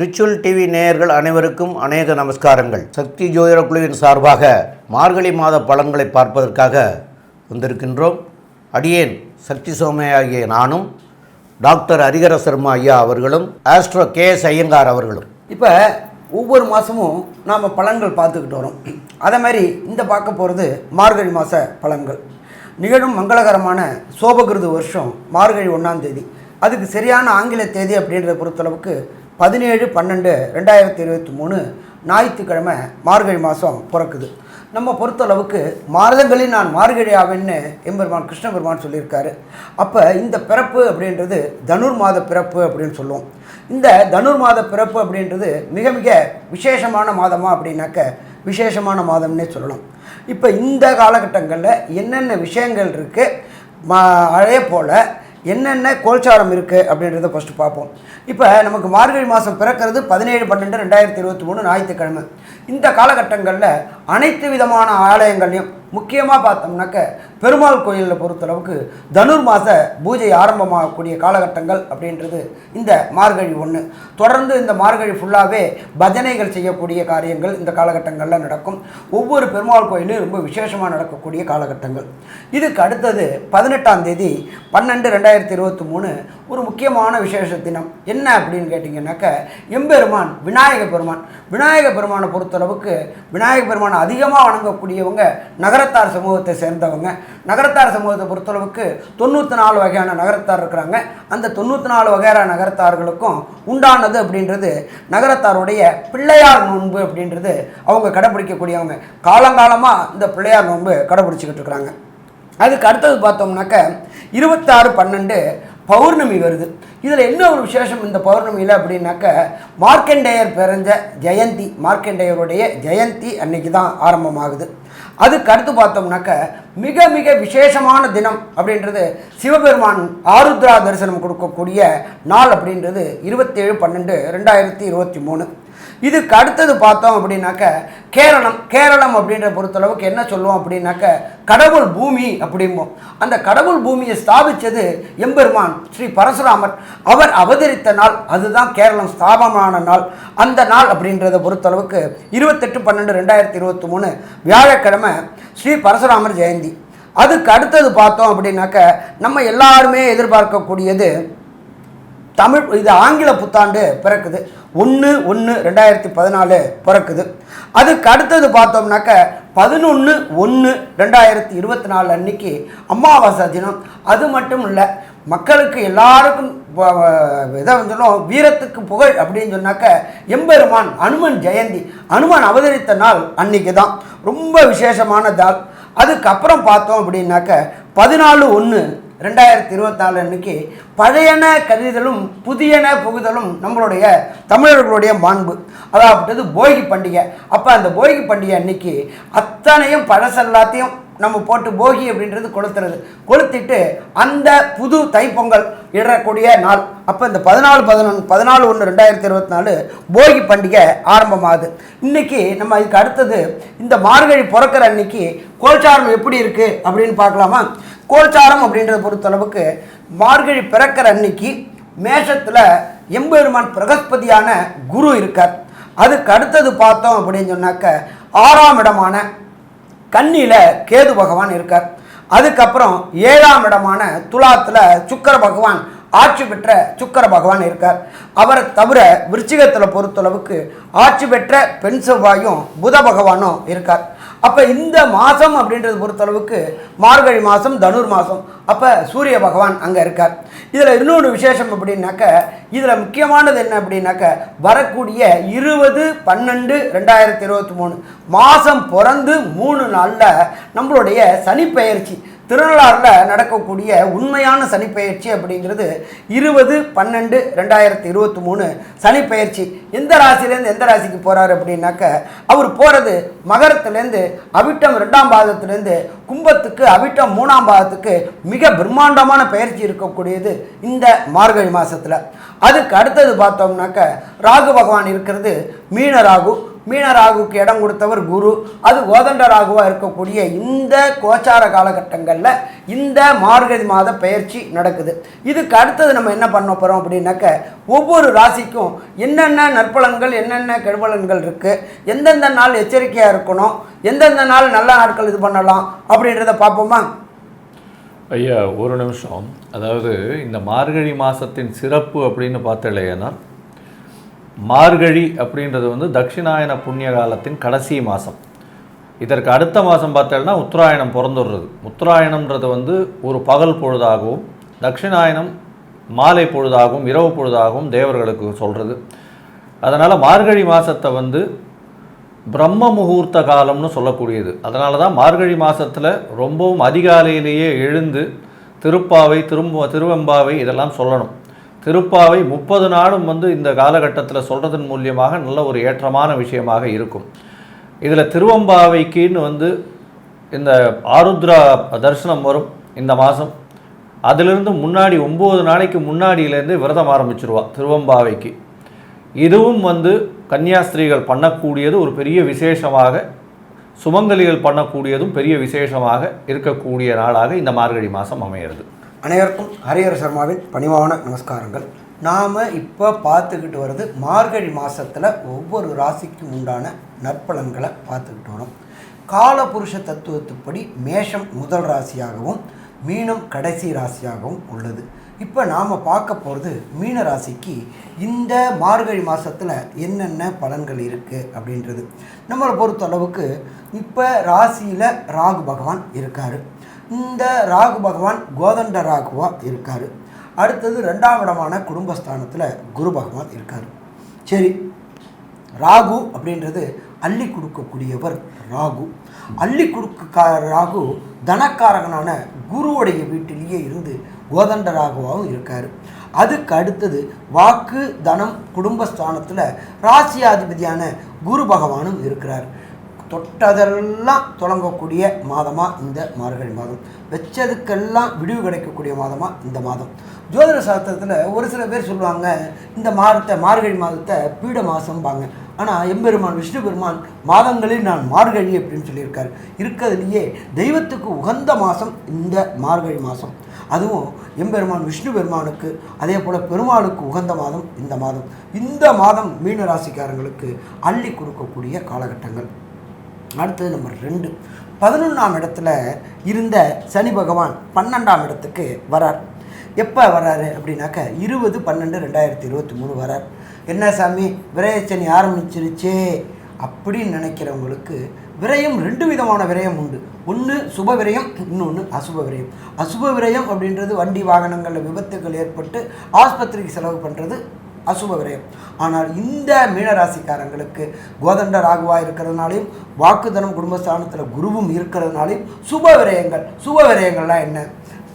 Ritual TV நேயர்கள் அனைவருக்கும் அநேக நமஸ்காரங்கள். சக்தி ஜோதிட குழுவின் சார்பாக மார்கழி மாத பழங்களை பார்ப்பதற்காக வந்திருக்கின்றோம். அடியேன் சக்தி சோமையாகிய நானும் டாக்டர் ஹரிகர சர்மா ஐயா அவர்களும் ஆஸ்ட்ரோ கே எஸ் ஐயங்கார் அவர்களும். இப்போ ஒவ்வொரு மாதமும் நாம் பலன்கள் பார்த்துக்கிட்டு வரோம். அதே மாதிரி இந்த பார்க்க போகிறது மார்கழி மாத பலன்கள். நிகழும் மங்களகரமான சோபகிருது வருஷம் மார்கழி ஒன்றாம் தேதி. அதுக்கு சரியான ஆங்கில தேதி அப்படின்றத பொறுத்தளவுக்கு பதினேழு பன்னெண்டு ரெண்டாயிரத்தி இருபத்தி மூணு ஞாயிற்றுக்கிழமை மார்கழி மாதம் பிறக்குது. நம்ம பொறுத்தளவுக்கு மாதங்களில் நான் மார்கழி ஆவேன்னு எம்பெருமான் கிருஷ்ண பெருமான் சொல்லியிருக்காரு. அப்போ இந்த பிறப்பு அப்படின்றது தனுர் மாத பிறப்பு அப்படின்னு சொல்லுவோம். இந்த தனுர் மாத பிறப்பு அப்படின்றது மிக மிக விசேஷமான மாதமாக அப்படின்னாக்க விசேஷமான மாதம்னே சொல்லலாம். இப்போ இந்த காலகட்டங்களில் என்னென்ன விஷயங்கள் இருக்குது மா அதே போல் என்னென்ன கோல்சாரம் இருக்குது அப்படின்றத ஃபஸ்ட்டு பார்ப்போம். இப்போ நமக்கு மார்கழி மாதம் பிறக்கிறது பதினேழு பன்னெண்டு ரெண்டாயிரத்தி இருபத்தி மூணு ஞாயிற்றுக்கிழமை. இந்த காலகட்டங்களில் அனைத்து விதமான ஆலயங்களையும் முக்கியமாக பார்த்தோம்னாக்க பெருமாள் கோயிலில் பொறுத்தளவுக்கு தனுர் மாத பூஜை ஆரம்பமாகக்கூடிய காலகட்டங்கள் அப்படின்றது இந்த மார்கழி ஒன்று தொடர்ந்து இந்த மார்கழி ஃபுல்லாகவே பஜனைகள் செய்யக்கூடிய காரியங்கள் இந்த காலகட்டங்களில் நடக்கும். ஒவ்வொரு பெருமாள் கோயிலும் ரொம்ப விசேஷமாக நடக்கக்கூடிய காலகட்டங்கள். இதுக்கு அடுத்தது பதினெட்டாம் தேதி பன்னெண்டு ரெண்டாயிரத்தி இருபத்தி மூணு ஒரு முக்கியமான விசேஷ தினம். என்ன அப்படின்னு கேட்டிங்கன்னாக்க எம்பெருமான் விநாயக பெருமான். விநாயக பெருமானை பொறுத்தளவுக்கு விநாயக பெருமானை அதிகமாக வணங்கக்கூடியவங்க நகரத்தார் சமூகத்தை சேர்ந்தவங்க. நகரத்தார் சமூகத்தை பொறுத்தளவுக்கு தொண்ணூற்றி நாலு வகையான நகரத்தார் இருக்கிறாங்க. அந்த தொண்ணூற்றி நாலு வகையான நகரத்தார்களுக்கும் உண்டானது அப்படின்றது நகரத்தாருடைய பிள்ளையார் நோன்பு அப்படின்றது அவங்க கடைப்பிடிக்கக்கூடியவங்க காலங்காலமாக இந்த பிள்ளையார் நோன்பு கடைப்பிடிச்சிக்கிட்டு இருக்கிறாங்க. அதுக்கு அடுத்தது பார்த்தோம்னாக்க இருபத்தாறு பன்னெண்டு பௌர்ணமி வருது. இதில் என்ன ஒரு விசேஷம் இந்த பௌர்ணமியில் அப்படின்னாக்க மார்க்கண்டேயர் பிறந்த ஜெயந்தி மார்க்கண்டேயருடைய ஜெயந்தி அன்னைக்கு தான் ஆரம்பமாகுது. அதுக்கு அடுத்து பார்த்தோம்னாக்க மிக மிக விசேஷமான தினம் அப்படின்றது சிவபெருமான் ஆருத்ரா தரிசனம் கொடுக்கக்கூடிய நாள் அப்படின்றது இருபத்தேழு பன்னெண்டு ரெண்டாயிரத்தி இருபத்தி மூணு. இதுக்கு அடுத்தது பார்த்தோம் அப்படின்னாக்க கேரளம் கேரளம் அப்படின்ற பொறுத்தளவுக்கு என்ன சொல்லுவோம் அப்படின்னாக்க கடவுள் பூமி அப்படிம்போம். அந்த கடவுள் பூமியை ஸ்தாபித்தது எம்பெருமான் ஸ்ரீ பரசுராமர். அவர் அவதரித்த நாள் அதுதான் கேரளம் ஸ்தாபமான நாள். அந்த நாள் அப்படின்றத பொறுத்தளவுக்கு இருபத்தெட்டு பன்னெண்டு ரெண்டாயிரத்தி இருபத்தி மூணு வியாழக்கிழமை ஸ்ரீ பரசுராமர் ஜெயந்தி. அதுக்கு அடுத்தது பார்த்தோம் அப்படின்னாக்க நம்ம எல்லாருமே எதிர்பார்க்கக்கூடியது தமிழ் இது ஆங்கில புத்தாண்டு பிறக்குது. ஒன்று ஒன்று ரெண்டாயிரத்தி பதினாலு பிறக்குது. அதுக்கு அடுத்தது பார்த்தோம்னாக்க பதினொன்று ஒன்று ரெண்டாயிரத்தி இருபத்தி நாலு அன்னைக்கு அமாவாசை தினம். அது மட்டும் இல்லை மக்களுக்கு எல்லாருக்கும் வ- இதை வந்துடும் வீரத்துக்கு புகழ் அப்படின்னு சொன்னாக்க எம்பெருமான் அனுமன் ஜெயந்தி அனுமன் அவதரித்த நாள் அன்னைக்கு தான் ரொம்ப விசேஷமான நாள். அதுக்கப்புறம் பார்த்தோம் அப்படின்னாக்க பதினாலு ஒன்று ரெண்டாயிரத்தி இருபத்தி நாலு அன்னைக்கு பழையன கருதலும் புதியன புகுதலும் நம்மளுடைய தமிழர்களுடைய மாண்பு. அதாவது போகி பண்டிகை. அப்போ அந்த போகி பண்டிகை அன்னைக்கு அத்தனையும் பழசெல்லாத்தையும் நம்ம போட்டு போகி அப்படின்றது கொளுத்துறது. கொளுத்திட்டு அந்த புது தைப்பொங்கல் இடக்கூடிய நாள். அப்போ இந்த பதினாலு பதினொன்று பதினாலு ஒன்று ரெண்டாயிரத்தி இருபத்தி நாலு போகி பண்டிகை ஆரம்பமாகுது. இன்னைக்கு நம்ம இதுக்கு அடுத்தது இந்த மார்கழி பிறக்கிற அன்னைக்கு கோல்சாரம் எப்படி இருக்குது அப்படின்னு பார்க்கலாமா? கோல்சாரம் அப்படின்றத பொறுத்தளவுக்கு மார்கழி பிறக்கிற அன்னைக்கு மேஷத்தில் எம்பெருமான் பிரகஸ்பதியான குரு இருக்கார். அதுக்கு அடுத்தது பார்த்தோம் அப்படின்னு சொன்னாக்க ஆறாம் இடமான கன்னியில் கேது பகவான் இருக்கார். அதுக்கப்புறம் ஏழாம் இடமான துலாத்தில் சுக்கர பகவான் ஆட்சி பெற்ற சுக்கர பகவான் இருக்கார். அவரை தவிர விருச்சிகத்தில் பொறுத்தளவுக்கு ஆட்சி பெற்ற பெண் செவ்வாயும் புத பகவானும் இருக்கார். அப்போ இந்த மாதம் அப்படின்றது பொறுத்தளவுக்கு மார்கழி மாதம் தனுர் மாதம் அப்போ சூரிய பகவான் அங்கே இருக்கார். இதில் இன்னொரு விசேஷம் அப்படின்னாக்க இதில் முக்கியமானது என்ன அப்படின்னாக்க வரக்கூடிய இருபது பன்னெண்டு ரெண்டாயிரத்தி இருபத்தி மூணு. மாதம் பிறந்து மூணு நாளில் நம்மளுடைய சனிப்பெயர்ச்சி திருநள்ளாறில் நடக்கக்கூடிய உண்மையான சனிப்பெயர்ச்சி அப்படிங்கிறது இருபது பன்னெண்டு ரெண்டாயிரத்தி இருபத்தி மூணு சனிப்பெயர்ச்சி. எந்த ராசிலேருந்து எந்த ராசிக்கு போகிறாரு அப்படின்னாக்க அவர் போகிறது மகரத்துலேருந்து அவிட்டம் ரெண்டாம் பாதத்துலேருந்து கும்பத்துக்கு அவிட்டம் மூணாம் பாதத்துக்கு மிக பிரம்மாண்டமான பயிற்சி இருக்கக்கூடியது இந்த மார்கழி மாதத்தில் அதுக்கு அடுத்தது பார்த்தோம்னாக்க ராகு பகவான் இருக்கிறது மீன ராகு. மீன ராகுக்கு இடம் கொடுத்தவர் குரு அது கோதண்ட ராகுவாக இருக்கக்கூடிய இந்த கோச்சார காலகட்டங்களில் இந்த மார்கழி மாத பயிற்சி நடக்குது. இதுக்கு அடுத்தது நம்ம என்ன பண்ண போகிறோம் அப்படின்னாக்க ஒவ்வொரு ராசிக்கும் என்னென்ன நற்பலன்கள் என்னென்ன கெடுபலன்கள் இருக்குது எந்தெந்த நாள் எச்சரிக்கையாக இருக்கணும் எந்தெந்த நாள் நல்ல நாட்கள் இது பண்ணலாம் அப்படின்றத பார்ப்போமா? ஐயா ஒரு நிமிஷம். அதாவது இந்த மார்கழி மாதத்தின் சிறப்பு அப்படின்னு பார்த்தலையேனா மார்கழி அப்படின்றது வந்து தட்சிணாயன புண்ணிய காலத்தின் கடைசி மாதம் இதற்கு அடுத்த மாதம் பார்த்தோம்னா உத்தராயணம் பிறந்துடுறது. உத்தராயணம்ன்றது வந்து ஒரு பகல் பொழுதாகவும் தட்சிணாயனம் மாலை பொழுதாகவும் இரவு பொழுதாகவும் தேவர்களுக்கு சொல்கிறது அதனால் மார்கழி மாதத்தை வந்து பிரம்ம முகூர்த்த காலம்னு சொல்லக்கூடியது. அதனால தான் மார்கழி மாதத்தில் ரொம்பவும் அதிகாலையிலேயே எழுந்து திருப்பாவை திரும்ப திருவெம்பாவை இதெல்லாம் சொல்லணும். திருப்பாவை முப்பது நாளும் வந்து இந்த காலகட்டத்தில் சொல்கிறதன் மூலியமாக நல்ல ஒரு ஏற்றமான விஷயமாக இருக்கும். இதில் திருவம்பாவைக்குன்னு வந்து இந்த ஆருத்ரா தரிசனம் வரும் இந்த மாதம் அதிலிருந்து முன்னாடி ஒம்பது நாளைக்கு முன்னாடியிலேருந்து விரதம் ஆரம்பிச்சிருவா திருவம்பாவைக்கு. இதுவும் வந்து கன்னியாஸ்திரிகள் பண்ணக்கூடியது ஒரு பெரிய விசேஷமாக சுமங்கலிகள் பண்ணக்கூடியதும் பெரிய விசேஷமாக இருக்கக்கூடிய நாளாக இந்த மார்கழி மாதம் அமையிறது. அனைவருக்கும் ஹரிஹர சர்மாவின் பணிவான நமஸ்காரங்கள். நாம் இப்போ பார்த்துக்கிட்டு வர்றது மார்கழி மாதத்தில் ஒவ்வொரு ராசிக்கும் உண்டான நற்பலன்களை பார்த்துக்கிட்டு வரோம் காலபுருஷ தத்துவத்துப்படி மேஷம் முதல் ராசியாகவும் மீனம் கடைசி ராசியாகவும் உள்ளது. இப்போ நாம் பார்க்க போகிறது மீன ராசிக்கு இந்த மார்கழி மாதத்தில் என்னென்ன பலன்கள் இருக்குது அப்படின்றது. நம்மளை பொறுத்த அளவுக்கு இப்போ ராசியில் ராகு பகவான் இருக்கார். இந்த ராகு பகவான் கோதண்ட ராகுவாக இருக்கார். அடுத்தது ரெண்டாம் இடமான குடும்பஸ்தானத்தில் குரு பகவான் இருக்கார். சரி ராகு அப்படின்றது அள்ளி கொடுக்கக்கூடியவர் ராகு. அள்ளி கொடுக்க ராகு தனக்காரகனான குருவுடைய வீட்டிலேயே இருந்து கோதண்ட ராகுவாகவும் இருக்கார். அதுக்கு அடுத்தது வாக்கு தனம் குடும்பஸ்தானத்தில் ராசியாதிபதியான குரு பகவானும் இருக்கிறார். தொட்டதெல்லாம் தொடங்கக்கூடிய மாதமாக இந்த மார்கழி மாதம். வச்சதுக்கெல்லாம் விடிவு கிடைக்கக்கூடிய மாதமாக இந்த மாதம். ஜோதிட சாஸ்திரத்தில் ஒரு சில பேர் சொல்லுவாங்க இந்த மாதத்தை மார்கழி மாதத்தை பீட மாதம்பாங்க ஆனால் எம்பெருமான் விஷ்ணு பெருமான் மாதங்களில் நான் மார்கழி அப்படின்னு சொல்லியிருக்காரு. இருக்கிறதுலையே தெய்வத்துக்கு உகந்த மாதம் இந்த மார்கழி மாதம் அதுவும் எம்பெருமான் விஷ்ணு பெருமானுக்கு அதே போல் பெருமாளுக்கு உகந்த மாதம் இந்த மாதம். இந்த மாதம் மீன ராசிக்காரங்களுக்கு அள்ளி கொடுக்கக்கூடிய காலகட்டங்கள். அடுத்தது நம்பர் ரெண்டு. பதினொன்றாம் இடத்துல இருந்த சனி பகவான் பன்னெண்டாம் இடத்துக்கு வரார். எப்போ வராரு அப்படின்னாக்க இருபது பன்னெண்டு ரெண்டாயிரத்தி இருபத்தி மூணு வரார். என்ன சாமி? விரயச்சனி ஆரம்பிச்சிருச்சே அப்படின்னு நினைக்கிறவங்களுக்கு விரயம் ரெண்டு விதமான விரயம் உண்டு. ஒன்று சுப விரயம் இன்னொன்று அசுப விரயம். அசுப விரயம் அப்படின்றது வண்டி வாகனங்களில் விபத்துகள் ஏற்பட்டு ஆஸ்பத்திரிக்கு செலவு பண்ணுறது அசுப விரயம். ஆனால் இந்த மீனராசிக்காரங்களுக்கு கோதண்ட ராகுவா இருக்கிறதுனாலையும் வாக்குதனம் குடும்பஸ்தானத்தில் குருவும் இருக்கிறதுனாலையும் சுப விரயங்கள் சுப விரயங்கள்லாம் என்ன?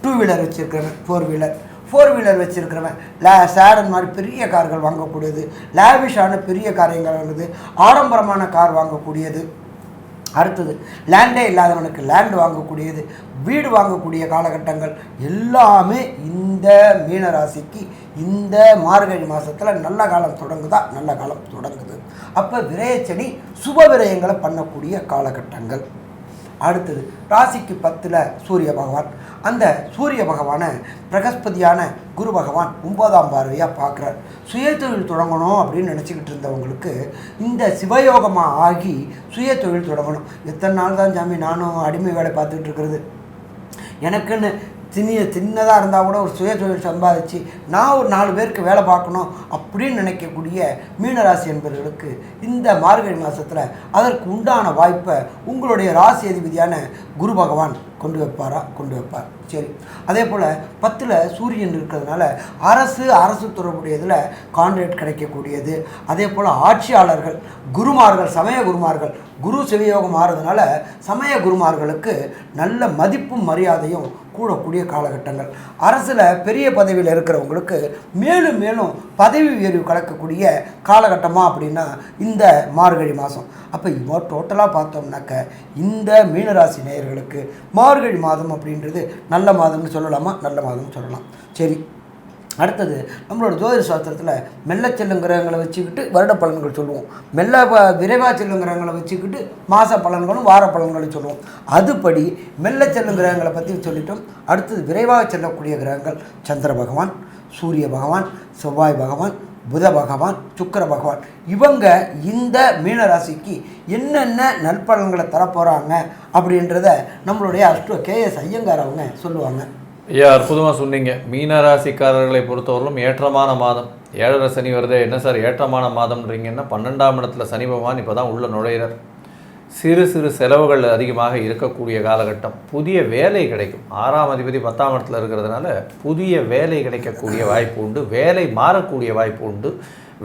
டூ வீலர் வச்சுருக்கிறவன் ஃபோர் வீலர் ஃபோர் வீலர் வச்சுருக்கிறவன் லே சேடன் மாதிரி பெரிய கார்கள் வாங்கக்கூடியது லேவிஷான பெரிய காரியங்கள் வாங்குது ஆடம்பரமான கார் வாங்கக்கூடியது. அடுத்தது லேண்டே இல்லாதவனுக்கு லேண்ட் வாங்கக்கூடியது வீடு வாங்கக்கூடிய காலகட்டங்கள் எல்லாமே இந்த மீன ராசிக்கு இந்த மார்கழி மாதத்தில் நல்ல காலம் தொடங்குதா? நல்ல காலம் தொடங்குது. அப்போ விரயச்சனி சுப விரயங்களை பண்ணக்கூடிய காலகட்டங்கள். அடுத்தது ராசிக்கு பத்தில் சூரிய பகவான். அந்த சூரிய பகவானை பிரகஸ்பதியான குரு பகவான் ஒன்பதாம் பார்வையாக பார்க்குறார். சுயதொழில் தொடங்கணும் அப்படின்னு நினச்சிக்கிட்டு இருந்தவங்களுக்கு இந்த சிவயோகமாக ஆகி சுயதொழில் தொடங்கணும். எத்தனை நாள் தான் சாமி நானும் அடிமை வேலை பார்த்துக்கிட்டு இருக்கிறது. எனக்குன்னு சின்ன சின்னதாக இருந்தால் கூட ஒரு சுய தொழில் சம்பாதிச்சு நான் ஒரு நாலு பேருக்கு வேலை பார்க்கணும் அப்படின்னு நினைக்கக்கூடிய மீனராசி என்பவர்களுக்கு இந்த மார்கழி மாதத்தில் அதற்கு உண்டான வாய்ப்பை உங்களுடைய ராசி அதிபதியான குரு பகவான் கொண்டு வைப்பாரா? கொண்டு வைப்பார். சரி. அதே போல் பத்தில் சூரியன் இருக்கிறதுனால அரசு அரசு தொடர்புடையதில் கான்ட்ராக்ட் கிடைக்கக்கூடியது. அதே போல் ஆட்சியாளர்கள் குருமார்கள் சமய குருமார்கள் குரு சிவயோகம் மாறுறதுனால சமய குருமார்களுக்கு நல்ல மதிப்பும் மரியாதையும் கூடக்கூடிய காலகட்டங்கள். அரசில் பெரிய பதவியில் இருக்கிறவங்களுக்கு மேலும் மேலும் பதவி உயர்வு கலக்கக்கூடிய காலகட்டமாக அப்படின்னா இந்த மார்கழி மாதம் அப்போ இவ்வளோ டோட்டலாக பார்த்தோம்னாக்க இந்த மீனராசி நேயர்களுக்கு மார்கழி மாதம் அப்படின்றது நல்ல மாதம்னு சொல்லலாமா? நல்ல மாதம்னு சொல்லலாம். சரி. அடுத்தது நம்மளோட ஜோதிட சாஸ்திரத்தில் மெல்ல செல்லுங்கிரகங்களை வச்சுக்கிட்டு வருட பலன்கள் சொல்லுவோம். மெல்ல விரைவாக செல்லுங்கிறங்களை வச்சுக்கிட்டு மாத பலன்களும் வார பலன்களும் சொல்லுவோம். அதுபடி மெல்ல செல்லும் கிரகங்களை பற்றி சொல்லிட்டோம். அடுத்தது விரைவாக செல்லக்கூடிய கிரகங்கள் சந்திர பகவான் சூரிய பகவான் செவ்வாய் பகவான் புத பகவான் சுக்கர பகவான். இவங்க இந்த மீனராசிக்கு என்னென்ன நற்பலன்களை தரப்போகிறாங்க அப்படின்றத நம்மளுடைய அஷ்டோ கேஎஸ் ஐயங்கார் அவங்க சொல்லுவாங்க. ஐயா அற்புதமாக சொன்னீங்க. மீனராசிக்காரர்களை பொறுத்தவரையிலும் ஏற்றமான மாதம். ஏழரை சனி வருதே. என்ன சார் ஏற்றமான மாதம்ன்றீங்கன்னா பன்னெண்டாம் இடத்துல சனி பகவான் இப்போ தான் உள்ளே நுழையிறார். சிறு சிறு செலவுகள் அதிகமாக இருக்கக்கூடிய காலகட்டம். புதிய வேலை கிடைக்கும். ஆறாம் அதிபதி பத்தாம் இடத்துல இருக்கிறதுனால புதிய வேலை கிடைக்கக்கூடிய வாய்ப்பு உண்டு. வேலை மாறக்கூடிய வாய்ப்பு உண்டு.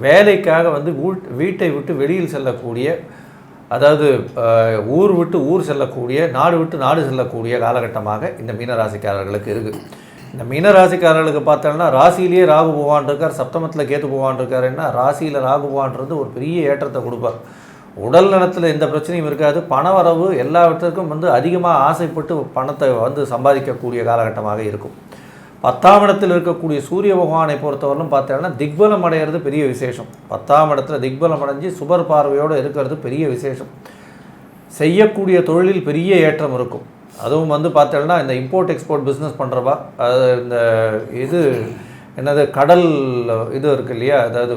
வேலைக்காக வந்து வீட்டை விட்டு வெளியில் செல்லக்கூடிய அதாவது ஊர் விட்டு ஊர் செல்லக்கூடிய நாடு விட்டு நாடு செல்லக்கூடிய காலகட்டமாக இந்த மீனராசிக்காரர்களுக்கு இருக்குது இந்த மீனராசிக்காரர்களுக்கு பார்த்தோம்னா ராசியிலேயே ராகு பகவான் இருக்கார் சப்தமத்தில் கேத்து பகவான் இருக்காருன்னா ராசியில் ராகு பகவான்றது ஒரு பெரிய ஏற்றத்தை கொடுப்பார். உடல் நலத்தில் எந்த பிரச்சனையும் இருக்காது. பண வரவு எல்லாவற்றிற்கும் வந்து அதிகமாக ஆசைப்பட்டு பணத்தை வந்து சம்பாதிக்கக்கூடிய காலகட்டமாக இருக்கும். பத்தாம் இடத்தில் இருக்கக்கூடிய சூரிய பகவானை பொறுத்தவரையிலும் பார்த்தீங்கன்னா திக்பலம் அடைகிறது பெரிய விசேஷம். பத்தாம் இடத்துல திக்பலம் அடைஞ்சு சுபர் பார்வையோடு இருக்கிறது பெரிய விசேஷம். செய்யக்கூடிய தொழிலில் பெரிய ஏற்றம் இருக்கும். அதுவும் வந்து பார்த்தீங்கன்னா இந்த இம்போர்ட் எக்ஸ்போர்ட் பிஸ்னஸ் பண்ணுறவா அது இந்த இது என்னது கடல் இது இருக்கு இல்லையா? அதாவது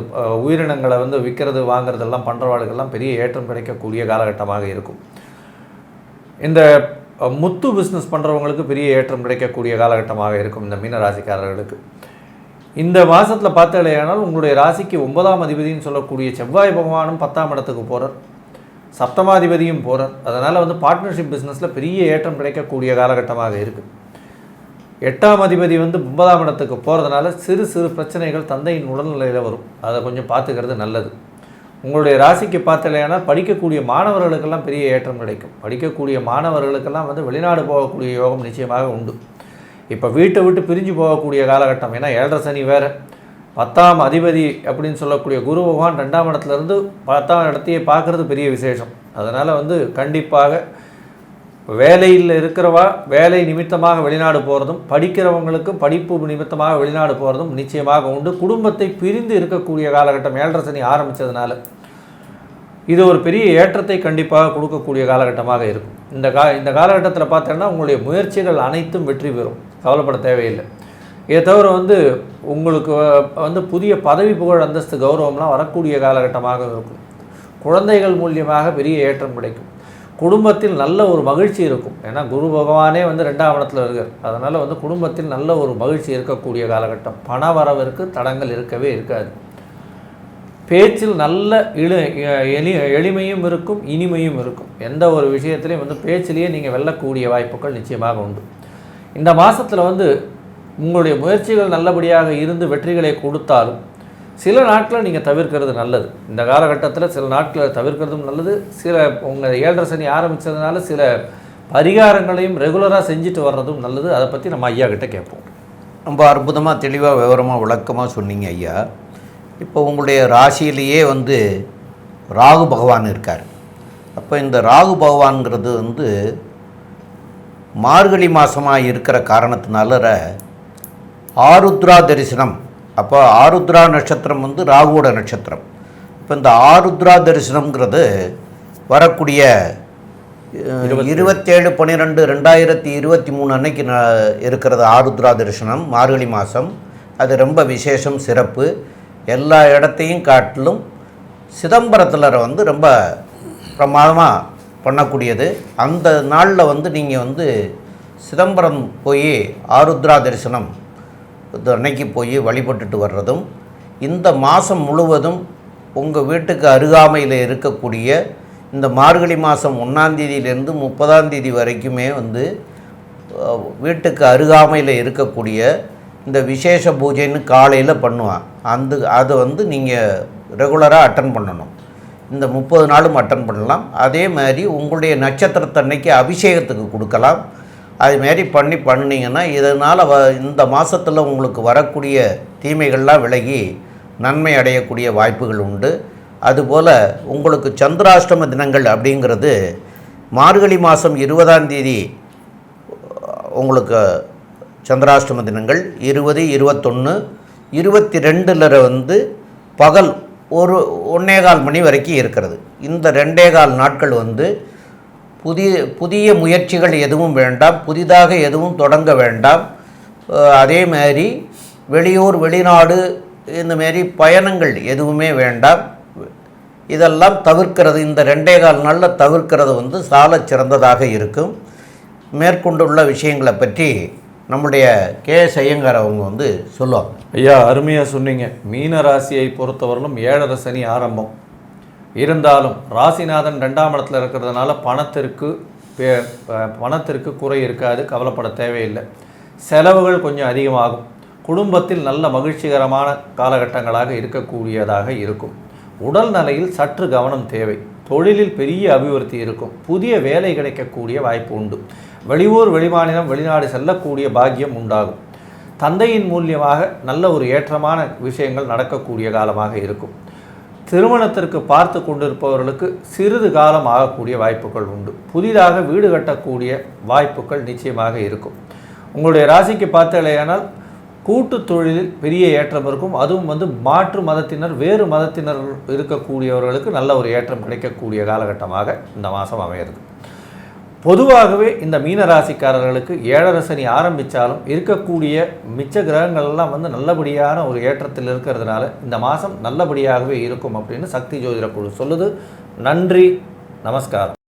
உயிரினங்களை வந்து விற்கிறது வாங்குறதெல்லாம் பண்ணுறவாளுக்கெல்லாம் பெரிய ஏற்றம் கிடைக்கக்கூடிய காலகட்டமாக இருக்கும். இந்த முத்து பிஸ்னஸ் பண்ணுறவங்களுக்கு பெரிய ஏற்றம் கிடைக்கக்கூடிய காலகட்டமாக இருக்கும் இந்த மீன ராசிக்காரர்களுக்கு இந்த மாதத்தில் பார்த்தாலேயானால் உங்களுடைய ராசிக்கு ஒன்பதாம் அதிபதின்னு சொல்லக்கூடிய செவ்வாய் பகவானும் பத்தாம் இடத்துக்கு போகிறார் சப்தமாதிபதியும் போகிறார் அதனால் வந்து பார்ட்னர்ஷிப் பிஸ்னஸில் பெரிய ஏற்றம் கிடைக்கக்கூடிய காலகட்டமாக இருக்குது எட்டாம் அதிபதி வந்து ஒன்பதாம் இடத்துக்கு போகிறதுனால சிறு சிறு பிரச்சனைகள் தந்தையின் உடல்நிலையில் வரும். அதை கொஞ்சம் பார்த்துக்கிறது நல்லது. உங்களுடைய ராசிக்கு பார்த்தலையானா படிக்கக்கூடிய மாணவர்களுக்கெல்லாம் பெரிய ஏற்றம் கிடைக்கும். படிக்கக்கூடிய மாணவர்களுக்கெல்லாம் வந்து வெளிநாடு போகக்கூடிய யோகம் நிச்சயமாக உண்டு. இப்போ வீட்டை விட்டு பிரிஞ்சு போகக்கூடிய காலகட்டம். ஏன்னா ஏழரை சனி வேறு. பத்தாம் அதிபதி அப்படின்னு சொல்லக்கூடிய குரு பகவான் ரெண்டாம் இடத்துலேருந்து பத்தாம் இடத்தையே பார்க்குறது பெரிய விசேஷம். அதனால் வந்து கண்டிப்பாக வேலையில் இருக்கிறவா வேலை நிமித்தமாக வெளிநாடு போகிறதும் படிக்கிறவங்களுக்கு படிப்பு நிமித்தமாக வெளிநாடு போகிறதும் நிச்சயமாக உண்டு. குடும்பத்தை பிரிந்து இருக்கக்கூடிய காலகட்டம் ஏழரை சனி ஆரம்பித்ததுனால இது ஒரு பெரிய ஏற்றத்தை கண்டிப்பாக கொடுக்கக்கூடிய காலகட்டமாக இருக்கும். இந்த கா இந்த காலகட்டத்தில் பார்த்தோன்னா உங்களுடைய முயற்சிகள் அனைத்தும் வெற்றி பெறும். கவலைப்பட தேவையில்லை. இதை தவிர வந்து உங்களுக்கு வந்து புதிய பதவி புகழ் அந்தஸ்து கௌரவம்லாம் வரக்கூடிய காலகட்டமாக இருக்கும். குழந்தைகள் மூலியமாக பெரிய ஏற்றம் கிடைக்கும். குடும்பத்தில் நல்ல ஒரு மகிழ்ச்சி இருக்கும். ஏன்னா குரு பகவானே வந்து ரெண்டாம் இடத்துல இருக்கார். அதனால் வந்து குடும்பத்தில் நல்ல ஒரு மகிழ்ச்சி இருக்கக்கூடிய காலகட்டம். பண வரவிற்கு தடங்கள் இருக்கவே இருக்காது. பேச்சில் நல்ல இழு எளி எளிமையும் இருக்கும் இனிமையும் இருக்கும். எந்த ஒரு விஷயத்துலையும் வந்து பேச்சிலேயே நீங்கள் வெல்லக்கூடிய வாய்ப்புகள் நிச்சயமாக உண்டு. இந்த மாதத்தில் வந்து உங்களுடைய முயற்சிகள் நல்லபடியாக இருந்து வெற்றிகளை கொடுத்தாலும் சில நாட்களில் நீங்கள் தவிர்க்கிறது நல்லது. இந்த காலகட்டத்தில் சில நாட்களை தவிர்க்கிறதும் நல்லது. சில உங்கள் ஏழரை சனி ஆரம்பித்ததுனால சில பரிகாரங்களையும் ரெகுலராக செஞ்சுட்டு வர்றதும் நல்லது. அதை பற்றி நம்ம ஐயா கிட்ட கேட்போம். ரொம்ப அற்புதமாக தெளிவாக விவரமாக விளக்கமாக சொன்னீங்க ஐயா. இப்போ உங்களுடைய ராசியிலேயே வந்து ராகு பகவான் இருக்கார். அப்போ இந்த ராகு பகவான்கிறது வந்து மார்கழி மாதமாக இருக்கிற காரணத்தினால ர- ஆருத்ரா தரிசனம் அப்போ ஆருத்ரா நட்சத்திரம் வந்து ராகுவோட நட்சத்திரம். இப்போ இந்த ஆருத்ரா தரிசனம்ங்கிறது வரக்கூடிய இருபத்தேழு. பன்னிரெண்டு ரெண்டாயிரத்தி இருபத்தி மூணு அன்னைக்கு ந இருக்கிறது ஆருத்ரா தரிசனம் மார்கழி மாதம் அது ரொம்ப விசேஷம் சிறப்பு. எல்லா இடத்தையும் காட்டிலும் சிதம்பரத்தில் வந்து ரொம்ப பிரமாதமாக பண்ணக்கூடியது. அந்த நாளில் வந்து நீங்கள் வந்து சிதம்பரம் போய் ஆருத்ரா தரிசனம் இது அன்னைக்கு போய் வழிபட்டுட்டு வர்றதும் இந்த மாதம் முழுவதும் உங்கள் வீட்டுக்கு அருகாமையில் இருக்கக்கூடிய இந்த மார்கழி மாதம் ஒன்றாந்தேதியிலேருந்து முப்பதாந்தேதி வரைக்குமே வந்து வீட்டுக்கு அருகாமையில் இருக்கக்கூடிய இந்த விசேஷ பூஜைன்னு காலையில் பண்ணுவான் அந்த அதை வந்து நீங்கள் ரெகுலராக அட்டன் பண்ணணும். இந்த முப்பது நாளும் அட்டன் பண்ணலாம். அதே மாதிரி உங்களுடைய நட்சத்திரத்தன்னைக்கு அபிஷேகத்துக்கு கொடுக்கலாம். அதுமாரி பண்ணி பண்ணிங்கன்னா இதனால் வ இந்த மாதத்தில் உங்களுக்கு வரக்கூடிய தீமைகள்லாம் விலகி நன்மை அடையக்கூடிய வாய்ப்புகள் உண்டு. அதுபோல் உங்களுக்கு சந்திராஷ்டம தினங்கள் அப்படிங்கிறது மார்கழி மாதம் இருபதாம் தேதி உங்களுக்கு சந்திராஷ்டம தினங்கள் இருபது இருபத்தொன்று இருபத்தி ரெண்டில் வந்து பகல் ஒரு ஒன்னே கால் மணி வரைக்கும் இருக்கிறது. இந்த ரெண்டே கால் நாட்கள் வந்து புதிய புதிய முயற்சிகள் எதுவும் வேண்டாம். புதிதாக எதுவும் தொடங்க வேண்டாம். அதே மாதிரி வெளியூர் வெளிநாடு இந்தமாரி பயணங்கள் எதுவுமே வேண்டாம். இதெல்லாம் தவிர்க்கிறது இந்த ரெண்டே கால் நாளில் தவிர்க்கிறது வந்து சால சிறந்ததாக இருக்கும். மேற்கொண்டுள்ள விஷயங்களை பற்றி நம்முடைய கே. எஸ் ஐயங்கார் அவங்க வந்து சொல்லுவாங்க. ஐயா அருமையாக சொன்னீங்க. மீன ராசியை பொறுத்தவரையிலும் ஏழரை சனி ஆரம்பம். இருந்தாலும் ராசிநாதன் ரெண்டாம் இடத்துல இருக்கிறதுனால பணத்திற்கு பே- ப- பணத்திற்கு குறை இருக்காது கவலைப்பட தேவையில்லை. செலவுகள் கொஞ்சம் அதிகமாகும். குடும்பத்தில் நல்ல மகிழ்ச்சிகரமான காலகட்டங்களாக இருக்கக்கூடியதாக இருக்கும். உடல் நிலையில் சற்று கவனம் தேவை. தொழிலில் பெரிய அபிவிருத்தி இருக்கும். புதிய வேலை கிடைக்கக்கூடிய வாய்ப்பு உண்டு. வெளியூர் வெளிமாநிலம் வெளிநாடு செல்லக்கூடிய பாக்கியம் உண்டாகும். தந்தையின் மூலியமாக நல்ல ஒரு ஏற்றமான விஷயங்கள் நடக்கக்கூடிய காலமாக இருக்கும். திருமணத்திற்கு பார்த்து கொண்டிருப்பவர்களுக்கு சிறிது காலம் ஆகக்கூடிய வாய்ப்புகள் உண்டு. புதிதாக வீடு கட்டக்கூடிய வாய்ப்புகள் நிச்சயமாக இருக்கும். உங்களுடைய ராசிக்கு பார்த்தலையானால் கூட்டு தொழிலில் பெரிய ஏற்றம் இருக்கும். அதுவும் வந்து மாற்று மதத்தினர் வேறு மதத்தினர் இருக்கக்கூடியவர்களுக்கு நல்ல ஒரு ஏற்றம் கிடைக்கக்கூடிய காலகட்டமாக இந்த மாதம் அமையிறது பொதுவாகவே இந்த மீன ராசிக்காரர்களுக்கு ஏழரை சனி ஆரம்பித்தாலும் இருக்கக்கூடிய மிச்ச கிரகங்கள் எல்லாம் வந்து நல்லபடியான ஒரு ஏற்றத்தில் இருக்கிறதுனால இந்த மாதம் நல்லபடியாகவே இருக்கும் அப்படின்னு சக்தி ஜோதிட குழு சொல்லுது. நன்றி நமஸ்காரம்.